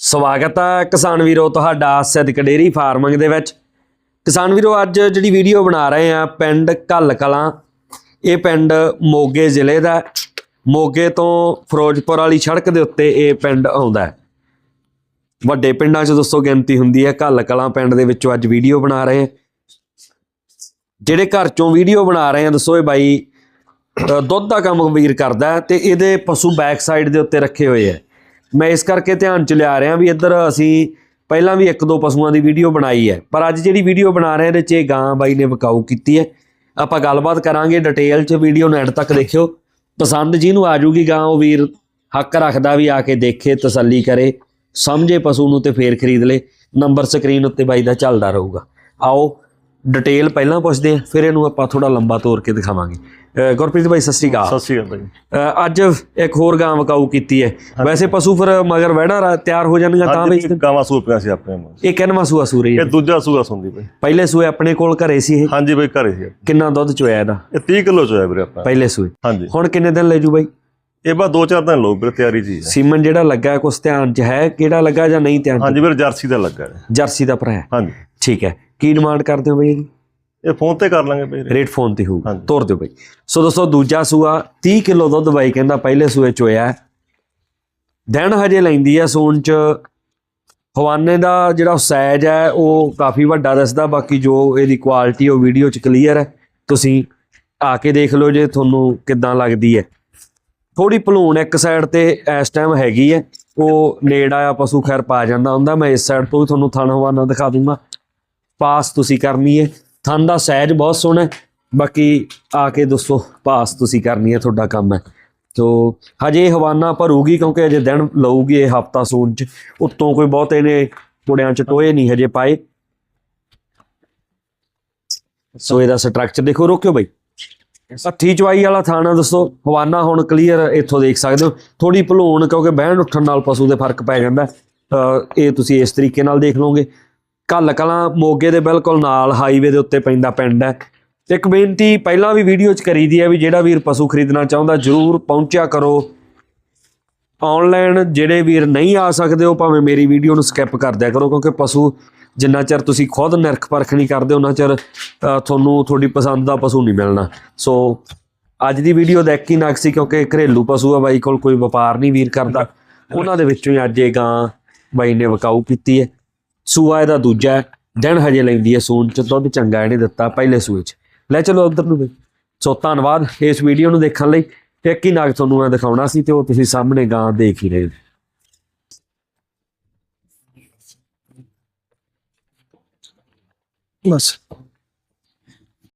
ਸਵਾਗਤ ਹੈ ਕਿਸਾਨ ਵੀਰੋ ਤੁਹਾਡਾ ਸਿੱਧਕ ਡੇਰੀ ਫਾਰਮਿੰਗ ਦੇ ਵਿੱਚ। ਕਿਸਾਨ ਵੀਰੋ, ਅੱਜ ਜਿਹੜੀ ਵੀਡੀਓ ਬਣਾ ਰਹੇ ਆ ਪਿੰਡ ਘੱਲ ਕਲਾਂ ਇਹ ਪਿੰਡ ਮੋਗੇ ਜ਼ਿਲ੍ਹੇ ਦਾ ਮੋਗੇ ਤੋਂ ਫਿਰੋਜ਼ਪੁਰ ਵਾਲੀ ਸੜਕ ਦੇ ਉੱਤੇ ਇਹ ਪਿੰਡ ਆਉਂਦਾ ਹੈ। ਵੱਡੇ ਪਿੰਡਾਂ 'ਚ ਦੋਸਤੋ ਗਿਣਤੀ ਹੁੰਦੀ ਹੈ। ਘੱਲ ਕਲਾਂ ਪਿੰਡ ਦੇ ਵਿੱਚੋਂ ਅੱਜ ਵੀਡੀਓ ਬਣਾ ਰਹੇ ਆ ਜਿਹੜੇ ਘਰ ਚੋਂ ਵੀਡੀਓ ਬਣਾ ਰਹੇ ਆ ਦੱਸੋ ਇਹ ਬਾਈ ਦੁੱਧ ਦਾ ਕੰਮ ਵੀਰ ਕਰਦਾ ਹੈ ਤੇ ਇਹਦੇ ਪਸ਼ੂ ਬੈਕ ਸਾਈਡ ਦੇ ਉੱਤੇ ਰੱਖੇ ਹੋਏ ਆ ਮੈਂ ਇਸ ਕਰਕੇ ਧਿਆਨ ਚ ਲਿਆ ਰਿਹਾ ਵੀ ਇੱਧਰ ਅਸੀਂ ਪਹਿਲਾਂ ਵੀ ਇੱਕ ਦੋ ਪਸ਼ੂਆਂ ਦੀ ਵੀਡੀਓ ਬਣਾਈ ਹੈ। ਪਰ ਅੱਜ ਜਿਹੜੀ ਵੀਡੀਓ ਬਣਾ ਰਹੇ ਇਹਦੇ 'ਚ ਇਹ ਗਾਂ ਬਾਈ ਨੇ ਵਿਕਾਊ ਕੀਤੀ ਹੈ। ਆਪਾਂ ਗੱਲਬਾਤ ਕਰਾਂਗੇ ਡਿਟੇਲ 'ਚ ਵੀਡੀਓ ਨੂੰ ਐਂਡ ਤੱਕ ਦੇਖਿਓ। ਪਸੰਦ ਜਿਹਨੂੰ ਆ ਜੂਗੀ ਗਾਂ, ਉਹ ਵੀਰ ਹੱਕ ਰੱਖਦਾ ਵੀ ਆ ਕੇ ਦੇਖੇ, ਤਸੱਲੀ ਕਰੇ, ਸਮਝੇ ਪਸ਼ੂ ਨੂੰ ਤੇ ਫੇਰ ਖਰੀਦ ਲੇ। ਨੰਬਰ ਸਕਰੀਨ ਉੱਤੇ ਬਾਈ ਦਾ ਚੱਲਦਾ ਰਹੂਗਾ। ਆਓ ਡਿਟੇਲ ਪਹਿਲਾਂ ਪੁੱਛਦੇ ਆ ਫਿਰ ਇਹਨੂੰ ਆਪਾਂ ਥੋੜਾ ਲੰਬਾ ਤੋਰ ਕੇ ਦਿਖਾਵਾਂਗੇ। ਗੁਰਪ੍ਰੀਤ ਬਾਈ ਸਤਿ ਸ਼੍ਰੀ ਅਕਾਲ। ਸਤਿ ਸ਼੍ਰੀ ਅਕਾਲ ਭਾਈ ਅੱਜ ਇੱਕ ਹੋਰ ਗਾਂ ਵਕਾਊ ਕੀਤੀ ਹੈ। ਵੈਸੇ ਪਸ਼ੂ ਫਿਰ ਮਗਰ ਵਹਿੜਾ ਰਾ- ਤਿਆਰ ਹੋ ਜਾਣਗੀਆਂ ਤਾਂ ਇੱਕ ਗਾਵਾਂ ਸੂਰ ਪਿਆ ਸੀ ਆਪਣੇ ਇਹ ਕਿੰਨਵਾਂ ਸੂਆ ਸੂਰੀ ਇਹ ਹੈ? ਦੂਜਾ ਸੂਆ ਸੁੰਦੀ ਭਾਈ ਪਹਿਲੇ ਸੂਏ ਆਪਣੇ ਕੋਲ ਘਰੇ ਸੀ ਇਹ? ਹਾਂਜੀ ਭਾਈ ਘਰੇ ਸੀ। ਕਿੰਨਾ ਦੁੱਧ ਚੋਇਆ ਇਹਦਾ? ਇਹ 30 ਕਿਲੋ ਚ ਹੋਇਆ ਵੀਰੇ ਆਪਣਾ। ਪਹਿਲੇ ਸੂਏ। ਹਾਂਜੀ। ਹੁਣ ਕਿੰਨੇ ਦਿਨ ਲੈ ਜੂ ਬਾਈ? ਇਹ ਬਾ ਦੋ ਚਾਰ ਦਿਨ ਲੋ ਵੀਰੇ ਤਿਆਰੀ ਜੀ। ਸੀਮਨ ਜਿਹੜਾ ਲੱਗਾ ਕੁਛ ਧਿਆਨ ਚ ਹੈ ਕਿਹੜਾ ਲੱਗਾ ਜਾਂ ਨਹੀਂ ਧਿਆਨ? ਹਾਂਜੀ ਵੀਰੇ ਜਰਸੀ ਦਾ ਲੱਗਾ ਜਰਸੀ ਦਾ ਭਰਾ ਹੈ। ਹਾਂਜੀ। ਠੀਕ ਹੈ। ਕੀ ਡਿਮਾਂਡ ਕਰਦੇ ਹੋ ਬਾਈ ਇਹਦੀ? ਇਹ ਫੋਨ ਤੇ ਕਰ ਲਾਂਗੇ ਭਾਈ ਰੇਟ ਫੋਨ ਤੇ ਹੋਊਗਾ। ਤੋਰ ਦਿਓ ਬਾਈ। ਸੋ ਦੋਸਤੋ ਦੂਜਾ ਸੂਆ 30 ਕਿਲੋ ਦੁੱਧ ਬਾਈ ਕਹਿੰਦਾ ਪਹਿਲੇ ਸੂਏ ਚੋਇਆ ਹੈ। ਦਿਨ ਹਜੇ ਲੈਂਦੀ ਹੈ ਸੂਣ ਚ। ਹਵਾਨੇ ਦਾ ਜਿਹੜਾ ਸਾਈਜ਼ ਹੈ ਉਹ ਕਾਫੀ ਵੱਡਾ ਦੱਸਦਾ ਬਾਕੀ ਜੋ ਇਹਦੀ ਕੁਆਲਿਟੀ ਉਹ ਵੀਡੀਓ ਚ ਕਲੀਅਰ ਹੈ ਤੁਸੀਂ ਆ ਕੇ ਦੇਖ ਲਓ ਜੇ ਤੁਹਾਨੂੰ ਕਿੱਦਾਂ ਲੱਗਦੀ ਹੈ ਥੋੜੀ ਭਲੂਣ ਇੱਕ ਸਾਈਡ ਤੇ ਇਸ ਟਾਈਮ ਹੈਗੀ ਹੈ ਉਹ ਨੇੜ ਆਇਆ ਪਸ਼ੂ ਖੈਰ ਪਾ ਜਾਂਦਾ ਹੁੰਦਾ। ਮੈਂ ਇਸ ਸਾਈਡ ਤੋਂ ਵੀ ਤੁਹਾਨੂੰ ਥਣ ਹਵਾਨਾ ਦਿਖਾ ਦੂੰਗਾ। ਪਾਸ ਤੁਸੀਂ ਕਰਨੀ ਹੈ ਥਣ ਦਾ ਸਾਈਜ਼ ਬਹੁਤ ਸੋਹਣਾ ਹੈ ਬਾਕੀ ਆ ਕੇ ਦੱਸੋ, ਪਾਸ ਤੁਸੀਂ ਕਰਨੀ ਹੈ ਤੁਹਾਡਾ ਕੰਮ ਹੈ ਤੋ ਹਜੇ ਹਵਾਨਾ ਭਰੂਗੀ ਕਿਉਂਕਿ ਅਜੇ ਦਿਨ ਲਊਗੀ ਇਹ ਹਫਤਾ ਸੂਨ ਚ। ਉੱਤੋਂ ਕੋਈ ਬਹੁਤ ਇਹਨੇ ਕੁੜਿਆਂ ਚ ਟੋਏ ਨਹੀਂ ਹਜੇ ਪਾਏ। ਸੋ, ਇਹਦਾ ਸਟਰਕਚਰ ਦੇਖੋ, ਰੋਕਿਓ ਬਈ। ਹੱਥੀ ਚਵਾਈ ਵਾਲਾ ਥਾਣਾ ਦੱਸੋ। ਹਵਾਨਾ ਹੁਣ ਕਲੀਅਰ ਇੱਥੋਂ ਦੇਖ ਸਕਦੇ ਹੋ। ਥੋੜੀ ਭਲੂਣ ਕਿਉਂਕਿ ਬਹਿਣ ਉੱਠਣ ਨਾਲ ਪਸ਼ੂ ਦੇ ਫ਼ਰਕ ਪੈ ਜਾਂਦਾ। ਅਹ ਇਹ ਤੁਸੀਂ ਇਸ ਤਰੀਕੇ ਨਾਲ ਦੇਖ ਲਓਗੇ। ਕੱਲ ਕਲਾਂ ਮੋਗੇ ਦੇ ਬਿਲਕੁਲ ਨਾਲ ਹਾਈਵੇ ਦੇ ਉੱਤੇ ਪੈਂਦਾ ਪਿੰਡ ਹੈ। ਇੱਕ ਬੇਨਤੀ ਪਹਿਲਾਂ ਵੀ ਵੀਡੀਓ 'ਚ ਕਰੀਦੀ ਹੈ ਵੀ ਜਿਹੜਾ ਵੀਰ ਪਸ਼ੂ ਖਰੀਦਣਾ ਚਾਹੁੰਦਾ ਜਰੂਰ ਪਹੁੰਚਿਆ ਕਰੋ। ਆਨਲਾਈਨ ਜਿਹੜੇ ਵੀਰ ਨਹੀਂ ਆ ਸਕਦੇ ਉਹ ਭਾਵੇਂ ਮੇਰੀ ਵੀਡੀਓ ਨੂੰ ਸਕਿਪ ਕਰ ਦਿਆ ਕਰੋ ਕਿਉਂਕਿ ਪਸ਼ੂ ਜਿੰਨਾ ਚਿਰ ਤੁਸੀਂ ਖੁਦ ਨਿਰਖ ਪਰਖ ਨਹੀਂ ਕਰਦੇ ਉਹਨਾਂ ਚਿਰ ਤੁਹਾਨੂੰ ਤੁਹਾਡੀ ਪਸੰਦ ਦਾ ਪਸ਼ੂ ਨਹੀਂ ਮਿਲਣਾ। ਸੋ ਅੱਜ ਦੀ ਵੀਡੀਓ ਦਾ ਇੱਕ ਹੀ ਨਕ ਸੀ ਕਿਉਂਕਿ ਘਰੇਲੂ ਪਸ਼ੂ ਆ ਬਾਈ ਕੋਲ ਕੋਈ ਵਪਾਰ ਨਹੀਂ ਵੀਰ ਕਰਦਾ। ਉਹਨਾਂ ਦੇ ਵਿੱਚੋਂ ਹੀ ਅੱਜ ਇਹ ਗਾਂ ਬਾਈ ਨੇ ਵਕਾਊ ਕੀਤੀ ਹੈ। ਸੂਆ ਇਹਦਾ ਦੂਜਾ ਹੈ। ਦਿਨ ਹਜੇ ਲੈਂਦੀ ਹੈ ਸੂਨ ਚ ਦੁੱਧ ਚੰਗਾ ਇਹਨੇ ਦਿੱਤਾ ਪਹਿਲੇ ਸੂਏ ਚ। ਲੈ ਚਲੋ ਉਧਰ ਨੂੰ ਬਈ ਸੋ ਧੰਨਵਾਦ ਇਸ ਵੀਡੀਓ ਨੂੰ ਦੇਖਣ ਲਈ। ਤੇ ਇੱਕ ਹੀ ਨਗ ਤੁਹਾਨੂੰ ਮੈਂ ਦਿਖਾਉਣਾ ਸੀ ਤੇ ਉਹ ਤੁਸੀਂ ਸਾਹਮਣੇ ਗਾਂ ਦੇਖ ਹੀ ਰਹੇ ਬਸ।